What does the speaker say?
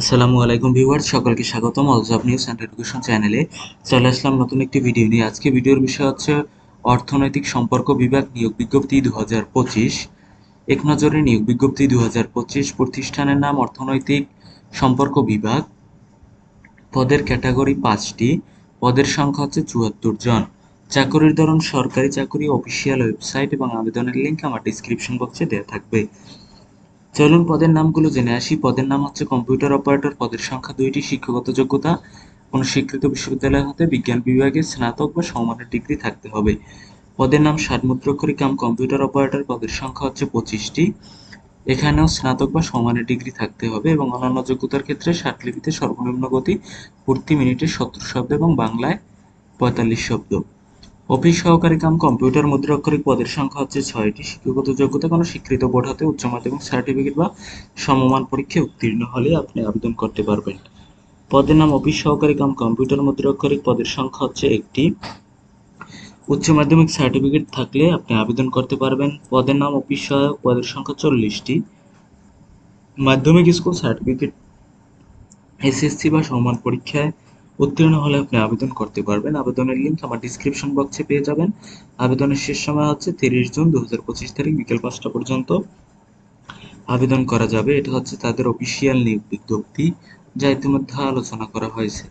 আসসালামু আলাইকুম ভিউয়ার্স, সকলকে স্বাগতম অলজব নিউজ অ্যান্ড এডুকেশন চ্যানেলে। চলে আসলাম নতুন একটি ভিডিও নিয়ে। আজকে ভিডিওর বিষয় হচ্ছে অর্থনৈতিক সম্পর্ক বিভাগ নিয়োগ বিজ্ঞপ্তি দু হাজার পঁচিশ। এক নজরে নিয়োগ বিজ্ঞপ্তি দু হাজার পঁচিশ প্রতিষ্ঠানের নাম অর্থনৈতিক সম্পর্ক বিভাগ। পদের ক্যাটাগরি পাঁচটি, পদের সংখ্যা হচ্ছে চুয়াত্তর জন। চাকরির ধরন সরকারি চাকরি, অফিসিয়াল ওয়েবসাইট এবং আবেদনের লিঙ্ক আমার ডিসক্রিপশন বক্সে দেওয়া থাকবে। চলুন পদের নামগুলো জেনে আসি। পদের নাম হচ্ছে কম্পিউটার অপারেটর। পদের সংখ্যা দুইটি, শিক্ষাগত যোগ্যতা। কোনো স্বীকৃত বিশ্ববিদ্যালয় হতে বিজ্ঞান বিভাগে স্নাতক বা সমমানের ডিগ্রি থাকতে হবে। পদের নাম সাতমুদ্রক্ষরী কাম কম্পিউটার অপারেটর। পদের সংখ্যা হচ্ছে পঁচিশটি। এখানেও স্নাতক বা সমানের ডিগ্রি থাকতে হবে এবং অন্যান্য যোগ্যতার ক্ষেত্রে ষাটলিপিতে সর্বনিম্ন গতি, প্রতি মিনিটে সত্তর শব্দ এবং বাংলায় পঁয়তাল্লিশ শব্দ। অফিস সহকারী কাম কম্পিউটার মুদ্রাক্ষরিক পদের সংখ্যা হচ্ছে ছয়টি। শিক্ষাগত যোগ্যতা কোনো স্বীকৃত বোর্ড হতে উচ্চ মাধ্যমিক সার্টিফিকেট বা সমমান পরীক্ষায় উত্তীর্ণ হলে আপনি আবেদন করতে পারবেন। পদের নাম অফিস সহকারী কাম কম্পিউটার মুদ্রাক্ষরিক পদের সংখ্যা হচ্ছে একটি। উচ্চ মাধ্যমিক সার্টিফিকেট থাকলে আপনি আবেদন করতে পারবেন। পদের নাম অফিস সহায়ক পদের সংখ্যা চল্লিশটি। মাধ্যমিক স্কুল সার্টিফিকেট, এসএসসি বা সমান পরীক্ষায় উত্তীর্ণ হলে আপনি আবেদন করতে পারবেন। আবেদনের লিঙ্ক আমার ডিসক্রিপশন বক্সে পেয়ে যাবেন। আবেদনের শেষ সময় হচ্ছে তিরিশ জুন দু হাজার পঁচিশ তারিখ বিকেল পাঁচটা পর্যন্ত আবেদন করা যাবে। এটা হচ্ছে তাদের অফিসিয়াল নিয়োগ বিজ্ঞপ্তি, যা ইতিমধ্যে আলোচনা করা হয়েছে।